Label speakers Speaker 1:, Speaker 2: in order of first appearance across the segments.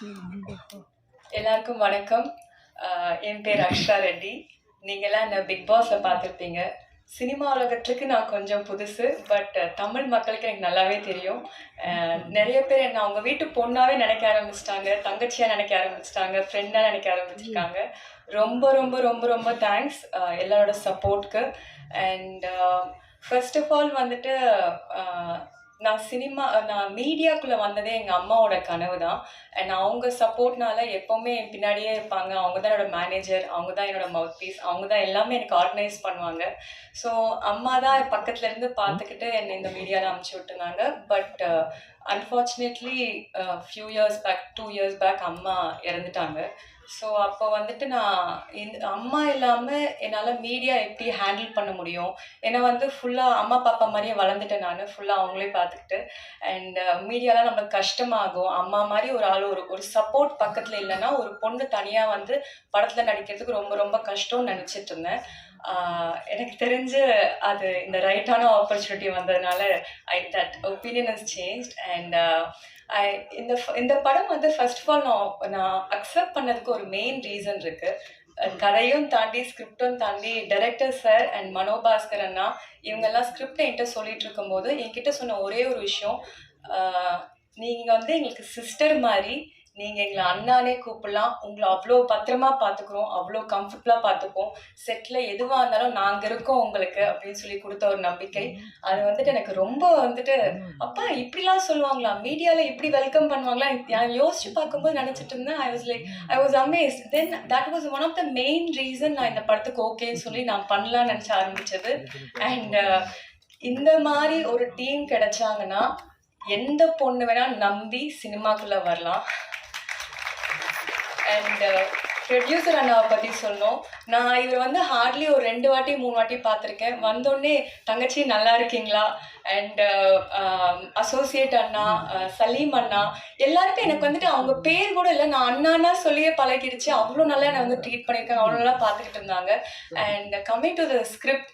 Speaker 1: எல்லாருக்கும் வணக்கம். என் பேர் அக்ஷா ரெட்டி. நீங்களாம் என்ன பிக் பாஸை பார்த்துருப்பீங்க. சினிமா உலகத்துக்கு நான் கொஞ்சம் புதுசு பட் தமிழ் மக்களுக்கு எனக்கு நல்லாவே தெரியும். நிறைய பேர் என்ன அவங்க வீட்டு பொண்ணாவே நினைக்க ஆரம்பிச்சிட்டாங்க தங்கச்சியா நினைக்க ஆரம்பிச்சிட்டாங்க ஃப்ரெண்டா நினைக்க ஆரம்பிச்சிருக்காங்க ரொம்ப ரொம்ப ரொம்ப ரொம்ப தேங்க்ஸ் எல்லாரோட சப்போர்ட்க்கு அண்ட் ஃபர்ஸ்ட் ஆஃப் ஆல் வந்துட்டு நான் சினிமா நான் மீடியாக்குள்ளே வந்ததே எங்கள் அம்மாவோட கனவு தான் அண்ட் அவங்க சப்போர்ட்னால எப்போவுமே என் பின்னாடியே இருப்பாங்க. அவங்க தான் என்னோட மேனேஜர் அவங்க தான் என்னோட மவுத் பீஸ் அவங்க தான் எல்லாமே எனக்கு ஆர்கனைஸ் பண்ணுவாங்க. ஸோ அம்மா தான் பக்கத்துலேருந்து பார்த்துக்கிட்டு என்னை இந்த மீடியாவில் அமுச்சு விட்டுருந்தாங்க but unfortunately few years back two years back அம்மா இறந்துட்டாங்க. ஸோ அப்போ வந்துட்டு நான் இந்த அம்மா இல்லாமல் என்னால் மீடியா எப்படி ஹேண்டில் பண்ண முடியும்? ஏன்னா வந்து ஃபுல்லாக அம்மா பாப்பா மாதிரியே வளர்ந்துட்டேன் நான். ஃபுல்லாக அவங்களே பார்த்துக்கிட்டு. அண்ட் மீடியாலாம் நம்மளுக்கு கஷ்டமாகும். அம்மா மாதிரி ஒரு ஆள் ஒரு ஒரு சப்போர்ட் பக்கத்தில் இல்லைன்னா ஒரு பொண்ணு தனியாக வந்து படத்தில் நடிக்கிறதுக்கு ரொம்ப ரொம்ப கஷ்டம்னு நினச்சிட்டு இருந்தேன். எனக்கு தெரிஞ்சு அது இந்த ரைட்டான ஆப்பர்ச்சுனிட்டி வந்ததுனால I that opinion is change and I இந்த இந்த படம் வந்து ஃபர்ஸ்ட் ஆஃப் ஆல் நான் நான் அக்செப்ட் பண்ணதுக்கு ஒரு மெயின் ரீசன் இருக்கு. கதையும் தாண்டி ஸ்கிரிப்டும் தாண்டி டைரக்டர் சார் அண்ட் மனோபாஸ்கர் அண்ணா இவங்கெல்லாம் ஸ்கிரிப்டை என்கிட்ட சொல்லிட்டு இருக்கும்போது என்கிட்ட சொன்ன ஒரே ஒரு விஷயம் நீங்கள் வந்து எங்களுக்கு சிஸ்டர் மாதிரி நீங்க எங்களை அண்ணானே கூப்பிடலாம். உங்களை அவ்வளோ பத்திரமா பார்த்துக்குறோம். அவ்வளோ கம்ஃபர்டபுளாக பார்த்துப்போம். செட்டில் எதுவாக இருந்தாலும் நாங்கள் இருக்கோம் உங்களுக்கு அப்படின்னு சொல்லி கொடுத்த ஒரு நம்பிக்கை. அது வந்துட்டு எனக்கு ரொம்ப வந்துட்டு அப்பா இப்படிலாம் சொல்லுவாங்களா? மீடியாவில் இப்படி வெல்கம் பண்ணுவாங்களா? நான் யோசிச்சு பார்க்கும்போது நினச்சிட்டு இருந்தேன். I was like I was amaze then that was one of the main reason நான் இந்த படத்துக்கு ஓகேன்னு சொல்லி நான் பண்ணலாம்னு நினச்ச ஆரம்பிச்சது. அண்ட் இந்த மாதிரி ஒரு டீம் கிடைச்சாங்கன்னா எந்த பொண்ணு வேணா நம்பி சினிமாக்குள்ள வரலாம். அண்ட் ப்ரொடியூசர் அண்ணாவை பற்றி சொன்னோம் நான் இவர் வந்து ஹார்ட்லி ஒரு ரெண்டு வாட்டி மூணு வாட்டி பார்த்துருக்கேன். வந்தோடனே தங்கச்சி நல்லா இருக்கீங்களா? அண்ட் அசோசியேட் அண்ணா அஹ், சலீம் அண்ணா எல்லாருக்கும் எனக்கு வந்துட்டு அவங்க பேர் கூட இல்லை. நான் அண்ணானா சொல்லியே பழகிடுச்சு. அவ்வளோ நல்லா என்னை வந்து ட்ரீட் பண்ணியிருக்காங்க. அவ்வளோ நல்லா பார்த்துக்கிட்டு இருந்தாங்க. And coming to the script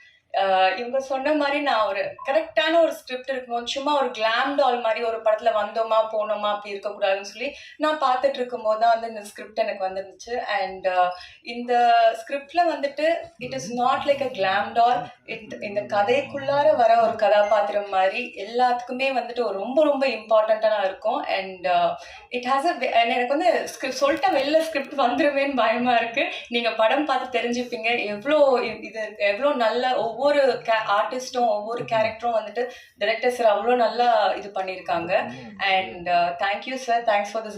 Speaker 1: இவங்க சொன்ன மாதிரி நான் ஒரு கரெக்டான ஒரு ஸ்கிரிப்ட் இருக்கும்போது சும்மா ஒரு கிளாம் டால் மாதிரி ஒரு படத்துல வந்தோமா போனோமா அப்படி இருக்கக்கூடாதுன்னு சொல்லி நான் பார்த்துட்டு இருக்கும்போது தான் வந்து இந்த ஸ்கிரிப்ட் எனக்கு வந்துருந்துச்சு. அண்ட் இந்த ஸ்கிரிப்ட்ல வந்துட்டு it is not like a glam doll it இந்த கதைக்குள்ளார வர ஒரு கதாபாத்திரம் மாதிரி எல்லாத்துக்குமே வந்துட்டு ஒரு ரொம்ப ரொம்ப இம்பார்ட்டண்ட்டாக இருக்கும். அண்ட் இட் ஹாஸ் அ எனக்கு வந்து ஸ்கிரிப்ட் சொல்லிட்ட வெளில ஸ்கிரிப்ட் வந்துருவேன்னு பயமா இருக்கு. நீங்க படம் பார்த்து தெரிஞ்சுப்பீங்க. எவ்வளோ இது எவ்வளோ நல்ல ஒவ்வொரு கே ஆர்டிஸ்ட்டும் ஒவ்வொரு கேரக்டரும் வந்துட்டு டைரக்டர் சார் அவ்வளோ நல்லா இது பண்ணியிருக்காங்க and thank you sir thanks for this